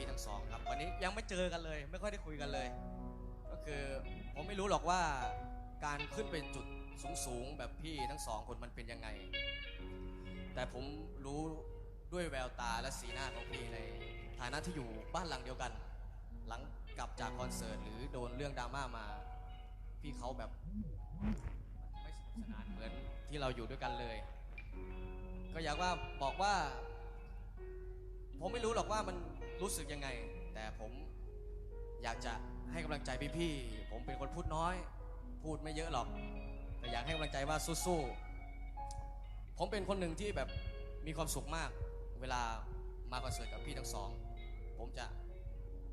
พี่ทั้งสองครับ วันนี้ยังไม่เจอกันเลย ไม่ค่อยได้คุยกันเลย ก็คือผมไม่รู้หรอกว่าการขึ้นไปจุดสูงๆแบบพี่ทั้งสองคนมันเป็นยังไง แต่ผมรู้ด้วยแววตาและสีหน้าของพี่ในฐานะที่อยู่บ้านหลังเดียวกัน หลังกลับจากคอนเสิร์ตหรือโดนเรื่องดราม่ามา พี่เขาแบบไม่สนุกสนานเหมือนที่เราอยู่ด้วยกันเลย ก็อยากว่าบอกว่า ผมไม่รู้หรอกว่ามัน รู้สึกยังไง แต่ผมอยากจะให้กำลังใจพี่ๆผมเป็นคนพูดน้อย พูดไม่เยอะหรอก แต่อยากให้กำลังใจว่าสู้ๆผมเป็นคนหนึ่งที่แบบมีความสุขมาก เวลามาคอนเสิร์ตกับพี่ทั้งสอง ผมจะ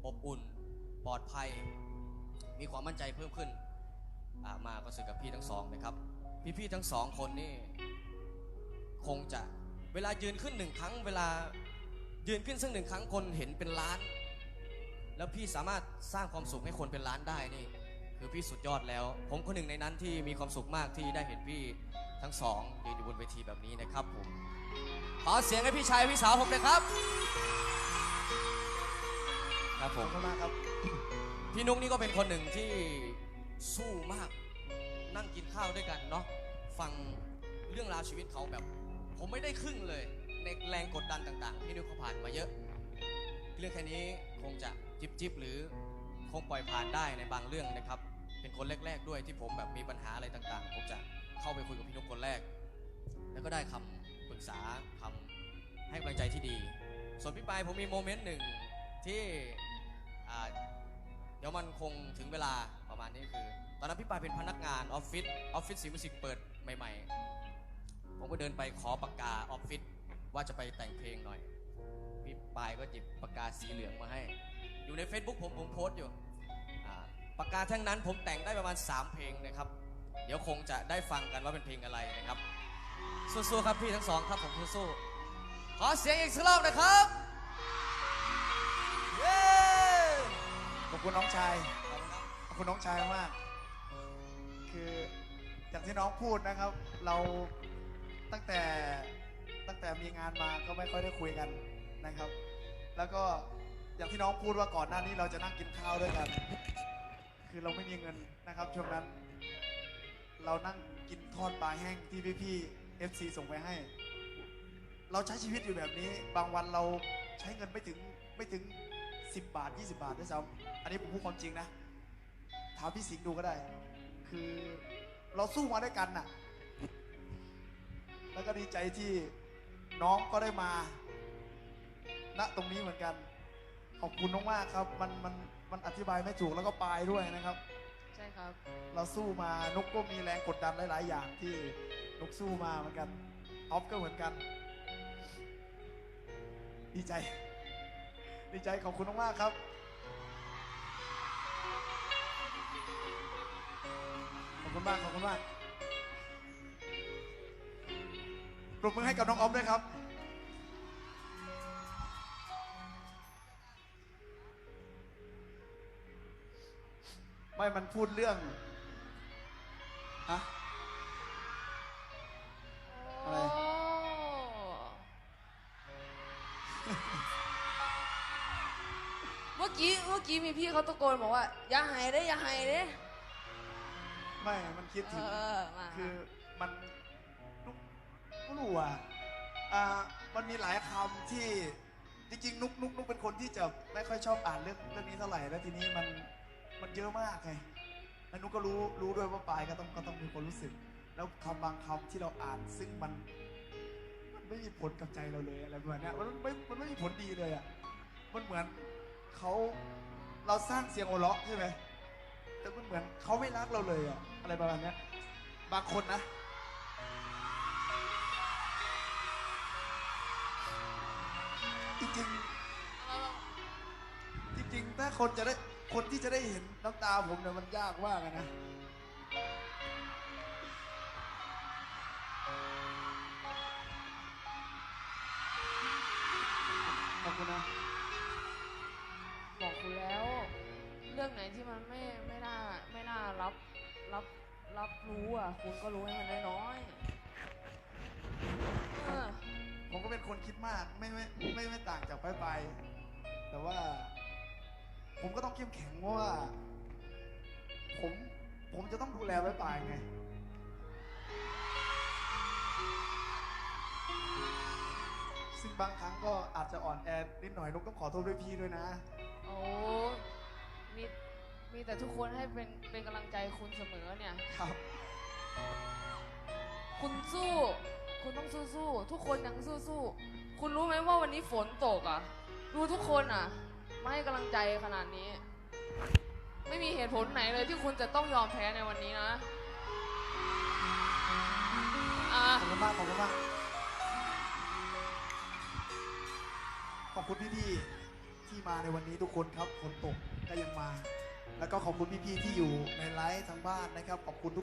อบอุ่นปลอดภัย มีความมั่นใจเพิ่มขึ้นมาคอนเสิร์ตกับพี่ทั้งสองนะครับ พี่ๆทั้งสองคนนี่คงจะเวลายืนขึ้นหนึ่งครั้งเวลา ยืนขึ้นซึ่งหนึ่งครั้งคนเห็นเป็นล้าน แล้วพี่สามารถสร้างความสุขให้คนเป็นล้านได้นี่ คือพี่สุดยอดแล้ว ผมคนหนึ่งในนั้นที่มีความสุขมากที่ได้เห็นพี่ทั้งสองยืนอยู่บนเวทีแบบนี้นะครับผมขอเสียงให้พี่ชายพี่สาวผมเลยครับ ครับผขอมบคุณมากครับ พี่นุ๊กนี่ก็เป็นคนหนึ่งที่สู้มาก นั่งกินข้าวด้วยกันเนาะฟังเรื่องราวชีวิตเขาแบบ ผมไม่ได้ครึ่งเลยในแรงกด ดันต่างๆพี่นุ๊กเขาผ่านมาเยอะ เรื่องแค่นี้คงจะจิบจิบหรือคงปล่อยผ่านได้ในบางเรื่องนะครับ เป็นคนแรก ๆ ด้วยที่ผมแบบมีปัญหาอะไรต่างๆ ผมจะเข้าไปคุยกับพี่นุ๊กคนแรก แล้วก็ได้คำปรึกษาคำให้กำลังใจที่ดี ส่วนพี่ปายผมมีโมเมนต์หนึ่งที่เดี๋ยวมันคงถึงเวลาประมาณนี้คือ ตอนนั้นพี่ปายเป็นพนักงานออฟฟิศออฟฟิศสีมิสิกเปิดใหม่ ๆ ผมก็เดินไปขอปากกาออฟฟิศ ว่าจะไปแต่งเพลงหน่อย พี่ปายก็หยิบปากกาสีเหลืองมาให้ อยู่ใน Facebook ผมผมโพสต์อยู่อ่าปากกาแท่งนั้นผมแต่งได้ประมาณ 3 เพลงนะครับ เดี๋ยวคงจะได้ฟังกันว่าเป็นเพลงอะไรนะครับ สู้ๆครับพี่ทั้งสองครับผมสู้ๆขอเสียงอีกสักรอบนะครับเย้ขอบคุณน้องชาย ขอบคุณครับ ขอบคุณน้องชายมาก คืออย่างที่น้องพูดนะครับ เราตั้งแต่ ตั้งแต่มีงานมาก็ไม่ค่อยได้คุยกันนะครับ แล้วก็อย่างที่น้องพูดว่าก่อนหน้านี้เราจะนั่งกินข้าวด้วยกัน คือเราไม่มีเงินนะครับช่วงนั้น เรานั่งกินทอดปลาแห้งที่พี่ๆ FC ส่งไปให้ เราใช้ชีวิตอยู่แบบนี้ บางวันเราใช้เงินไม่ถึงไม่ถึง 10 บาท 20 บาทด้วยซ้ำอันนี้ผมพูดความจริงนะถามพี่สิงห์ดูก็ได้ คือเราสู้มาด้วยกันน่ะ แล้วก็ดีใจที่ น้องก็ได้มา ณตรงนี้เหมือนกัน ขอบคุณมากๆครับ มันมันมันอธิบายไม่ถูกแล้วก็ปลายด้วยนะครับ ใช่ครับ เราสู้มานุกก็มีแรงกดดันหลาย ๆ อย่างที่นุกสู้มาเหมือนกันออฟก็เหมือนกัน ดีใจ ดีใจขอบคุณมากๆครับขอบคุณมากขอบคุณมาก ปรบมือให้กับน้องออฟด้วยครับ ไม่มันพูดเรื่องฮะอะไรโอ้เมื่อกี้เมื่อกี้มีพี่เขาตะโกนบอกว่า อย่าหายเด้อย่าหายเด้ไม่ มันคิดเอถึงอมา คือมันนุก ไม่รู้อะอ่ามันมีหลายคำที่จริงๆ นุกนุกนุกเป็นคนที่จะไม่ค่อยชอบอ่านเรื่องเรื่องนี้เท่าไหร่แล้วทีนี้มันมันเยอะมากไงแล้วนุกก็รู้รู้ด้วยว่าปลายก็ต้องก็ต้องมีคนรู้สึก แล้วคำบางคำที่เราอ่านซึ่งมัน มันไม่มีผลกับใจเราเลยอะไรประมาณเนี้ยมันไม่มันไม่มีผลดีเลยอะมันเหมือนเขาเราสร้างเสียงโอเราะใช่ไหมแต่มันเหมือนเขาไม่รักเราเลยอะอะไรประมาณเนี้ยบางคนนะ ริงๆจริงๆถ้าคนจะได้คนที่จะได้เห็นน้ำตาผมเนี่ยมันยากมากอะนะ ขอบคุณนะ บอกคุณแล้ว เรื่องไหนที่มันไม่ไม่น่าไม่น่ารับรับรับรู้อะ คุณก็รู้ให้มันน้อยๆเออ คนคิดมากไม่ไม่ไม่ไม่ต่างจากไปไปแต่ว่า ผมก็ต้องเข้มแข็งเพราะว่า ผมผมจะต้องดูแลไว้ปลายไงซึ่งบางครั้งก็อาจจะอ่อนแอนิดหน่อยนุกต้องขอโทษด้วยพี่ด้วยนะ โอ้ มี มีแต่ทุกคนให้เป็นเป็นกำลังใจคุณเสมอเนี่ย ครับ คุณสู้ คุณต้องสู้สู้ๆ ทุกคนยังสู้สู้ๆ คุณรู้ไหมว่าวันนี้ฝนตกอะ ดูทุกคนอะ มาให้กำลังใจขนาดนี้ ไม่มีเหตุผลไหนเลยที่คุณจะต้องยอมแพ้ในวันนี้นะอะขอบคุณมากขอบคุณมากขอบคุณพี่ๆที่มาในวันนี้ทุกคนครับฝนตกก็ยังมา แล้วก็ขอบคุณพี่ๆที่อยู่ในไลฟ์ทางบ้านนะครับขอบคุณทุก